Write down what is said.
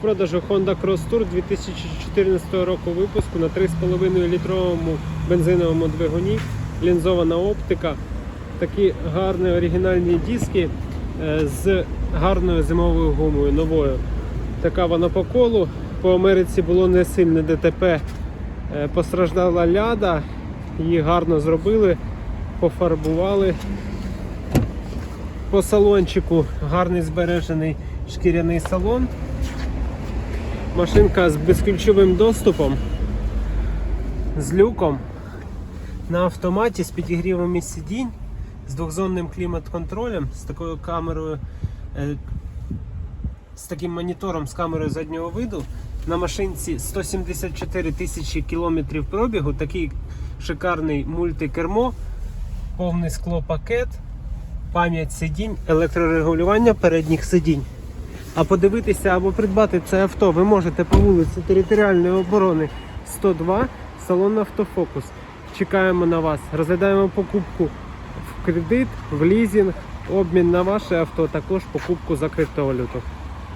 продажу Honda Cross Tour 2014 року випуску на 3,5 літровому бензиновому двигуні, лінзована оптика, такі гарні оригінальні диски е, з гарною зимовою гумою новою. Така вона по колу. По Америці було не сильне ДТП. Е, Постраждала ляда, її гарно зробили, пофарбували. По салончику гарний збережений шкіряний салон. Машинка з безключовим доступом, з люком на автоматі з підігрівами сидінь, з двохзонним клімат-контролем, з такою камерою, е, з таким монітором з камерою заднього виду. На машинці 174 тисячі кілометрів пробігу, такий шикарний мультикермо, повний склопакет, пам'ять сидінь, електрорегулювання передніх сидінь. А подивитися або придбати це авто ви можете по вулиці Територіальної оборони 102, салон Автофокус. Чекаємо на вас. Розглядаємо покупку в кредит, в лізінг, обмін на ваше авто, також покупку за криптовалюту.